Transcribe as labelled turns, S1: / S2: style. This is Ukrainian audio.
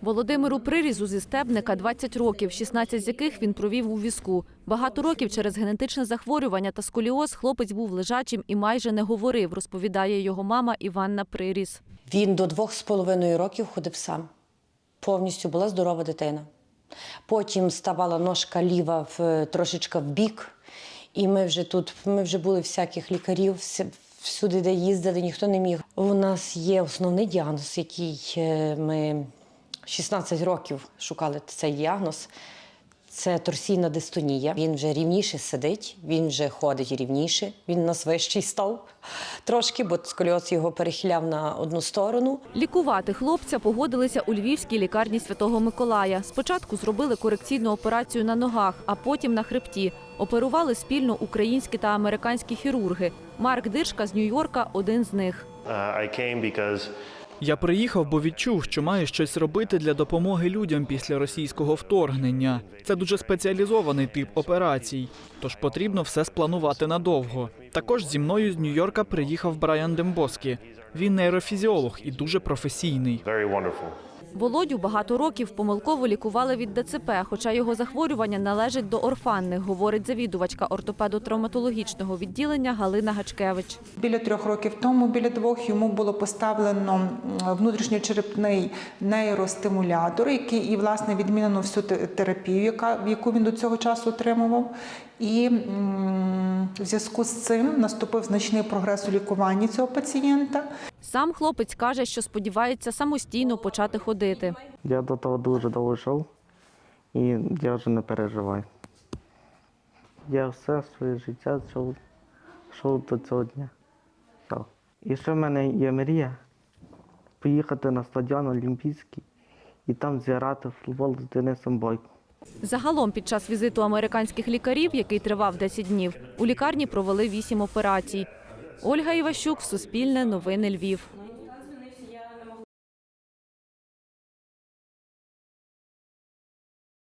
S1: Володимиру Прирізу зі Стебника 20 років, 16 з яких він провів у візку. Багато років через генетичне захворювання та сколіоз хлопець був лежачим і майже не говорив, розповідає його мама Іванна Приріз.
S2: Він до двох з половиною років ходив сам. Повністю була здорова дитина. Потім ставала ножка ліва в, трошечка в бік, і ми вже тут, ми вже були всяких лікарів, всюди, де їздили, ніхто не міг. У нас є основний діагноз, який е, ми 16 років шукали цей діагноз. Це торсійна дистонія. Він вже рівніше сидить, він вже ходить рівніше, він у нас вищий став трошки, бо сколіоз його перехиляв на одну сторону.
S1: Лікувати хлопця погодилися у Львівській лікарні Святого Миколая. Спочатку зробили корекційну операцію на ногах, а потім на хребті. Оперували спільно українські та американські хірурги. Марк Диршка з Нью-Йорка – один з них.
S3: Uh, I came because
S4: Я приїхав, бо відчув, що маю щось робити для допомоги людям після російського вторгнення. Це дуже спеціалізований тип операцій, тож потрібно все спланувати надовго. Також зі мною з Нью-Йорка приїхав Брайан Дембоскі. Він нейрофізіолог і дуже професійний.
S1: Володю багато років помилково лікували від ДЦП, хоча його захворювання належить до орфанних, говорить завідувачка ортопедо-травматологічного відділення Галина Гачкевич.
S5: Біля трьох років тому, біля двох, йому було поставлено внутрішньочерепний нейростимулятор, який і власне відмінено всю терапію, яка яку він до цього часу отримував. І в зв'язку з цим наступив значний прогрес у лікуванні цього пацієнта.
S1: Сам хлопець каже, що сподівається самостійно почати ходити.
S6: Я до того дуже довго йшов, і я вже не переживаю. Я все своє життя йшов, йшов до цього дня. Все. І ще в мене є мрія поїхати на стадіон Олімпійський і там зіграти футбол з Денисом Бойко.
S1: Загалом під час візиту американських лікарів, який тривав 10 днів, у лікарні провели 8 операцій. Ольга Іващук, Суспільне, Новини Львів.